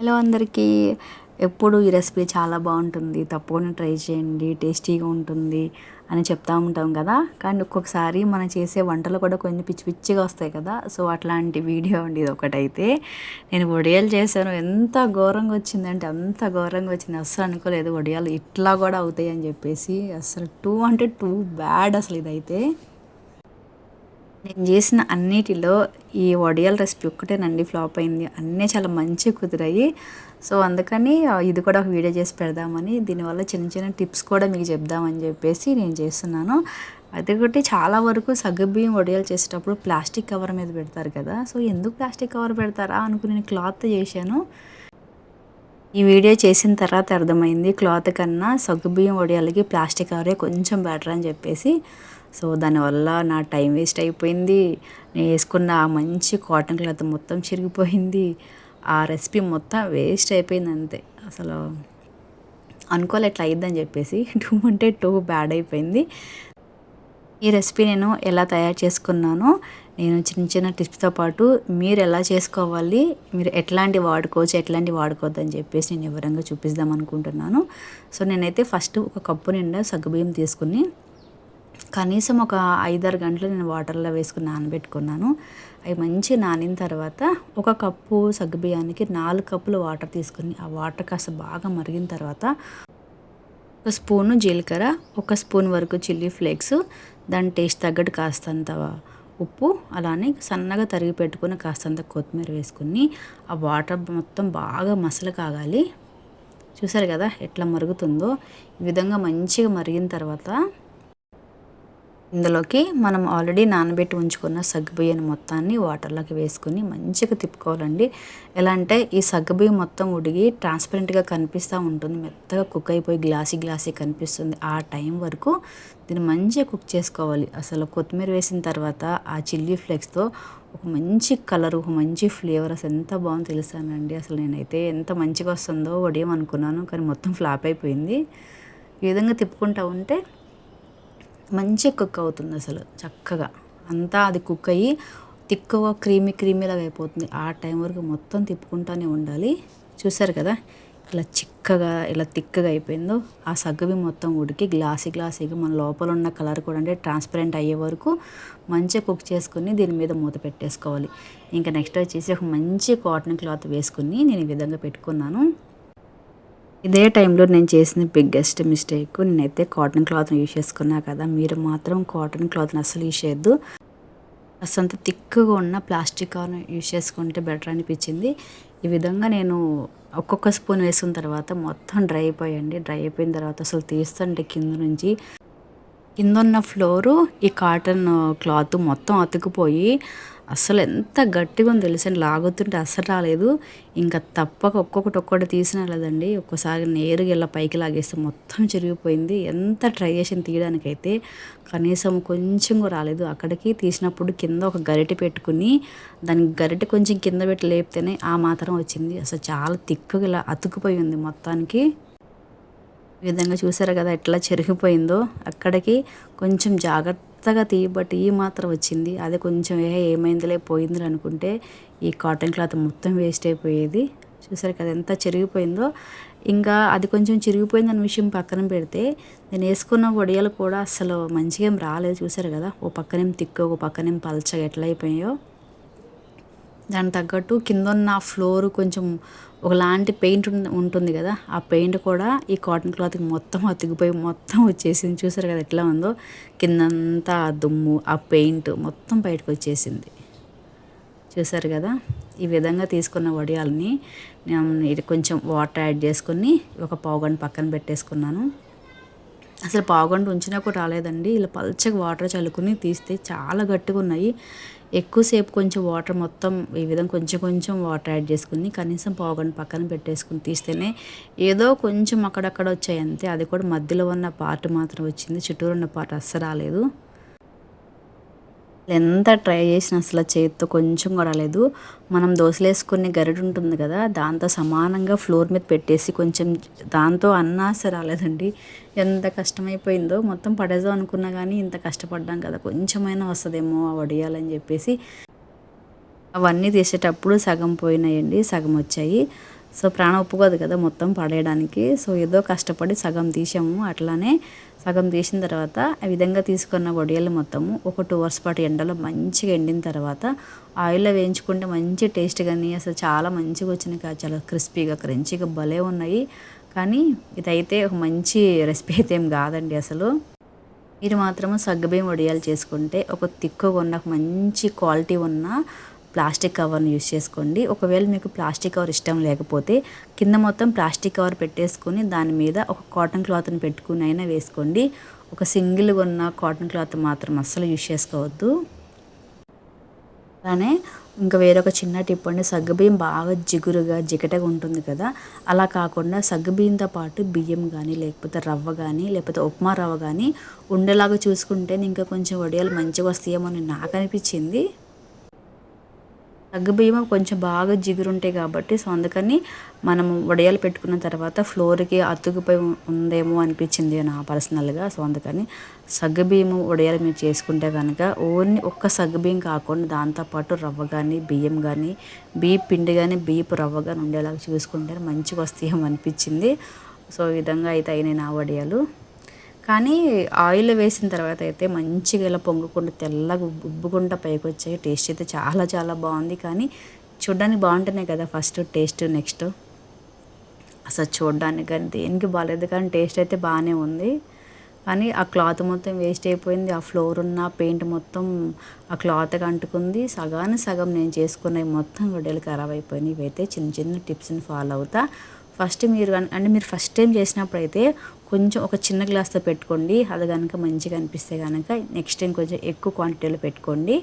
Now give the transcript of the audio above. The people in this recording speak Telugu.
హలో అందరికీ. ఎప్పుడు ఈ రెసిపీ చాలా బాగుంటుంది. తప్పకుండా ట్రై చేయండి. టేస్టీగా ఉంటుంది అని చెప్తా ఉంటాం కదా. కానీ ఒక్కొక్కసారి మనం చేసే వంటలు కూడా కొన్ని పిచ్చి పిచ్చిగా వస్తాయి కదా. సో అట్లాంటి వీడియో అండి ఇది ఒకటైతే. నేను వడియాలు చేశాను. ఎంత ఘోరంగా వచ్చిందంటే అంత ఘోరంగా వచ్చింది. అస్సలు అనుకోలేదు వడియాలు ఇట్లా కూడా అవుతాయి అని చెప్పేసి. అసలు టూ అంటే టూ బ్యాడ్ అసలు ఇదైతే. నేను చేసిన అన్నిటిలో ఈ వడియాల రెసిపీ ఒక్కటేనండి ఫ్లాప్ అయింది. అన్నీ చాలా మంచిగా కుదిరాయి. సో అందుకని ఇది కూడా ఒక వీడియో చేసి పెడదామని దీనివల్ల చిన్న చిన్న టిప్స్ కూడా మీకు చెప్దామని చెప్పేసి నేను చేస్తున్నాను. అది ఒకటి చాలా వరకు సగ్గుబియ్యం వడియాలు చేసేటప్పుడు ప్లాస్టిక్ కవర్ మీద పెడతారు కదా. సో ఎందుకు ప్లాస్టిక్ కవర్ పెడతారా అనుకుని నేను క్లాత్ చేశాను. ఈ వీడియో చేసిన తర్వాత అర్థమైంది క్లాత్ కన్నా సగ్గుబియ్యం వడియాలకి ప్లాస్టిక్ కవరే కొంచెం బెటర్ అని చెప్పేసి. సో దానివల్ల నా టైం వేస్ట్ అయిపోయింది. నేను వేసుకున్న ఆ మంచి కాటన్ క్లాత్ మొత్తం చిరిగిపోయింది. ఆ రెసిపీ మొత్తం వేస్ట్ అయిపోయింది అంతే. అసలు అనుకోలే ఎట్లా అయ్యిద్దని చెప్పేసి టూ అంటే టూ బ్యాడ్ అయిపోయింది. ఈ రెసిపీ నేను ఎలా తయారు చేసుకున్నానో నేను చిన్న చిన్న టిప్స్తో పాటు మీరు ఎలా చేసుకోవాలి మీరు ఎట్లాంటి వాడుకోవచ్చు ఎట్లాంటి వాడుకోవద్దు అని చెప్పేసి నేను వివరంగా చూపిద్దాం అనుకుంటున్నాను. సో నేనైతే ఫస్ట్ ఒక కప్పు నిండా సగ్గుబియ్యం తీసుకుని కనీసం ఒక ఐదారు గంటలు నేను వాటర్లో వేసుకుని నానబెట్టుకున్నాను. అవి మంచి నానిన తర్వాత ఒక కప్పు సగ్గుబియ్యానికి నాలుగు కప్పులు వాటర్ తీసుకుని ఆ వాటర్ కాస్త బాగా మరిగిన తర్వాత ఒక స్పూను జీలకర్ర ఒక స్పూన్ వరకు చిల్లీ ఫ్లేక్స్ దాని టేస్ట్ తగ్గట్టు కాస్తంత ఉప్పు అలానే సన్నగా తరిగి పెట్టుకుని కాస్తంత కొత్తిమీర వేసుకుని ఆ వాటర్ మొత్తం బాగా మసలు కాగాలి. చూసారు కదా ఎట్లా మరుగుతుందో? ఈ విధంగా మంచిగా మరిగిన తర్వాత ఇందులోకి మనం ఆల్రెడీ నానబెట్టి ఉంచుకున్న సగ్గుబియ్యం మొత్తాన్ని వాటర్లోకి వేసుకుని మంచిగా తిప్పుకోవాలండి. ఎలా అంటే ఈ సగ్గుబియ్యం మొత్తం ఉడిగి ట్రాన్స్పరెంట్గా కనిపిస్తూ ఉంటుంది. మెత్తగా కుక్ అయిపోయి గ్లాసీ గ్లాసీ కనిపిస్తుంది. ఆ టైం వరకు దీన్ని మంచిగా కుక్ చేసుకోవాలి. అసలు కొత్తిమీర వేసిన తర్వాత ఆ చిల్లీ ఫ్లేక్స్తో ఒక మంచి కలర్ ఒక మంచి ఫ్లేవర్ అసలు ఎంత బాగుందో తెలుసానండి. అసలు నేనైతే ఎంత మంచిగా వస్తుందో వడియం అనుకున్నాను కానీ మొత్తం ఫ్లాప్ అయిపోయింది. ఈ విధంగా తిప్పుకుంటా ఉంటే మంచిగా కుక్ అవుతుంది అసలు చక్కగా. అంతా అది కుక్ అయ్యి తిక్కువ క్రీమీ క్రీమీలాగా అయిపోతుంది. ఆ టైం వరకు మొత్తం తిప్పుకుంటూనే ఉండాలి. చూసారు కదా ఇలా చిక్కగా ఇలా తిక్కగా అయిపోయిందో ఆ సగ్గవి మొత్తం ఉడికి గ్లాసీ గ్లాసీగా మన లోపల ఉన్న కలర్ కూడా అంటే ట్రాన్స్పరెంట్ అయ్యే వరకు మంచిగా కుక్ చేసుకుని దీని మీద మూత పెట్టేసుకోవాలి. ఇంకా నెక్స్ట్ వచ్చేసి ఒక మంచి కాటన్ క్లాత్ వేసుకుని నేను ఈ విధంగా పెట్టుకున్నాను. ఇదే టైంలో నేను చేసిన బిగ్గెస్ట్ మిస్టేక్ నేనైతే కాటన్ క్లాత్ని యూజ్ చేసుకున్నా కదా మీరు మాత్రం కాటన్ క్లాత్ని అసలు యూజ్ చేయొద్దు. అసంత థిక్గా ఉన్న ప్లాస్టిక్ కవర్ యూజ్ చేసుకుంటే బెటర్ అనిపించింది. ఈ విధంగా నేను ఒక్కొక్క స్పూన్ వేసిన తర్వాత మొత్తం డ్రై అయిపోయండి. డ్రై అయిపోయిన తర్వాత అసలు తీస్తుంటే కింద నుంచి కింద ఉన్న ఫ్లోరు ఈ కాటన్ క్లాత్ మొత్తం అతుకుపోయి అసలు ఎంత గట్టిగా ఉందో తెలిసి లాగుతుంటే అస్సలు రాలేదు. ఇంకా తప్పక ఒక్కొక్కటి ఒక్కటి తీసినా లేదండి. ఒక్కసారి నేరుగా ఇలా పైకి లాగేస్తే మొత్తం చిరిగిపోయింది. ఎంత ట్రై చేసిన తీయడానికైతే కనీసం కొంచెం కూడా రాలేదు. అక్కడికి తీసినప్పుడు కింద ఒక గరిటె పెట్టుకుని దానికి గరిటె కొంచెం కింద పెట్టి లేపితేనే ఆ మాత్రం వచ్చింది. అసలు చాలా తిక్కుగా ఇలా అతుకుపోయి ఉంది మొత్తానికి. ఈ విధంగా చూసారు కదా ఎట్లా చెరిగిపోయిందో. అక్కడికి కొంచెం జాగ్రత్త కొత్తగా తీ బట్ ఈ మాత్రం వచ్చింది. అదే కొంచెం ఏ ఏమైందిలే పోయింది అనుకుంటే ఈ కాటన్ క్లాత్ మొత్తం వేస్ట్ అయిపోయేది. చూసారు కదా ఎంత చెరిగిపోయిందో. ఇంకా అది కొంచెం చిరిగిపోయిందన్న విషయం పక్కన పెడితే నేను వేసుకున్న వడియాలు కూడా అసలు మంచిగా ఏం రాలేదు చూసారు కదా. ఓ పక్కనేం తిక్కు ఒక పక్కనేం పలచగా ఎట్లా అయిపోయాయో. దానికి తగ్గట్టు కింద ఉన్న ఫ్లోర్ కొంచెం ఒకలాంటి పెయింట్ ఉంటుంది కదా ఆ పెయింట్ కూడా ఈ కాటన్ క్లాత్కి మొత్తం అతికిపోయి మొత్తం వచ్చేసింది. చూసారు కదా ఎట్లా ఉందో? కిందంతా ఆ దుమ్ము ఆ పెయింట్ మొత్తం బయటకు వచ్చేసింది. చూసారు కదా? ఈ విధంగా తీసుకున్న వడియాలని నేను ఇది కొంచెం వాటర్ యాడ్ చేసుకుని ఒక పావు గంట పక్కన పెట్టేసుకున్నాను. అసలు పావుగంట ఉంచినా కూడా రాలేదండి. ఇలా పల్చగా వాటర్ చల్లుకుని తీస్తే చాలా గట్టిగా ఉన్నాయి. ఎక్కువసేపు కొంచెం వాటర్ మొత్తం ఈ విధంగా కొంచెం కొంచెం వాటర్ యాడ్ చేసుకుని కనీసం పావుగంట పక్కన పెట్టేసుకుని తీస్తేనే ఏదో కొంచెం అక్కడక్కడ వచ్చాయి అంతే. అది కూడా మధ్యలో ఉన్న పార్ట్ మాత్రం వచ్చింది. చుట్టూరు ఉన్న పార్ట్ అస్సలు రాలేదు. ఎంత ట్రై చేసినా అసలు చేతితో కొంచెం కూడా లేదు. మనం దోశలు వేసుకునే గరిట ఉంటుంది కదా దాంతో సమానంగా ఫ్లోర్ మీద పెట్టేసి కొంచెం దాంతో అన్నా సరే రాలేదండి. ఎంత కష్టమైపోయిందో మొత్తం పడేదాం అనుకున్నా కానీ ఇంత కష్టపడ్డాం కదా కొంచెమైనా వస్తుందేమో వడియాలని చెప్పేసి. అవన్నీ తీసేటప్పుడు సగం పోయినాయండి సగం వచ్చాయి. సో ప్రాణం ఒప్పుకోదు కదా మొత్తం పడేయడానికి. సో ఏదో కష్టపడి సగం తీసాము అట్లానే సగం తీసిన తర్వాత ఆ విధంగా తీసుకున్న వడియాలు మొత్తము ఒక టూ అవర్స్ పాటు ఎండలో మంచిగా ఎండిన తర్వాత ఆయిల్లో వేయించుకుంటే మంచి టేస్ట్ కానీ అసలు చాలా మంచిగా వచ్చినాయి చాలా క్రిస్పీగా క్రంచీగా భలే ఉన్నాయి. కానీ ఇదైతే ఒక మంచి రెసిపీ అయితే ఏం కాదండి అసలు. మీరు మాత్రము సగ్గుబియ్యం వడియాలు చేసుకుంటే ఒక తిక్కుగా ఉన్న మంచి క్వాలిటీ ఉన్న ప్లాస్టిక్ కవర్ను యూస్ చేసుకోండి. ఒకవేళ మీకు ప్లాస్టిక్ కవర్ ఇష్టం లేకపోతే కింద మొత్తం ప్లాస్టిక్ కవర్ పెట్టేసుకొని దాని మీద ఒక కాటన్ క్లాత్ని పెట్టుకుని అయినా వేసుకోండి. ఒక సింగిల్గా ఉన్న కాటన్ క్లాత్ మాత్రం అస్సలు యూస్ చేసుకోవద్దు. అలానే ఇంకా వేరొక చిన్న టిప్ అండి. సగ్గుబియ్యం బాగా జిగురుగా జిగటగా ఉంటుంది కదా. అలా కాకుండా సగ్గుబియ్యంతో పాటు బియ్యం కానీ లేకపోతే రవ్వ కానీ లేకపోతే ఉప్మా రవ్వ కానీ ఉండేలాగా చూసుకుంటే ఇంకా కొంచెం వడియాలు మంచిగా వస్తాయేమో అని నాకు అనిపించింది. సగ్గుబియ్యం కొంచెం బాగా జిగురు ఉంటాయి కాబట్టి. సో అందుకని మనము వడియాలు పెట్టుకున్న తర్వాత ఫ్లోర్కి అతుకుపోయి ఉందేమో అనిపించింది నా పర్సనల్గా. సో అందుకని సగ్గుబియ్యం వడియాలు మీరు చేసుకుంటే కనుక ఓన్లీ ఒక్క సగ్గుబియ్యం కాకుండా దాంతోపాటు రవ్వ కానీ బియ్యం కానీ బియ్య పిండి కానీ బియ్యపు రవ్వ కానీ ఉండేలాగా చూసుకుంటే మంచిగా వస్తాయేమో అనిపించింది. సో ఈ విధంగా అయితే అయినాయి నా వడియాలు. కానీ ఆయిల్ వేసిన తర్వాత అయితే మంచిగా ఇలా పొంగకుండా తెల్లగా ఉబ్బుకుంటా పైకి వచ్చాయి టేస్ట్ అయితే చాలా చాలా బాగుంది. కానీ చూడ్డానికి బాగుంటున్నాయి కదా ఫస్ట్ టేస్ట్ నెక్స్ట్. అసలు చూడడానికి కానీ దేనికి బాగాలేదు కానీ టేస్ట్ అయితే బాగానే ఉంది. కానీ ఆ క్లాత్ మొత్తం వేస్ట్ అయిపోయింది. ఆ ఫ్లోర్ ఉన్న పెయింట్ మొత్తం ఆ క్లాత్కి అంటుకుంది. సగాన్ని సగం నేను చేసుకున్నవి మొత్తం గొడ్డలు ఖరాబ్ అయిపోయినాయి. ఇవైతే చిన్న చిన్న టిప్స్ని ఫాలో అవుతా. ఫస్ట్ మీరు అంటే మీరు ఫస్ట్ టైం చేసినప్పుడు అయితే కొంచెం ఒక చిన్న గ్లాస్తో పెట్టుకోండి. అది కనుక మంచిగా అనిపిస్తే కనుక నెక్స్ట్ టైం కొంచెం ఎక్కువ క్వాంటిటీలో పెట్టుకోండి.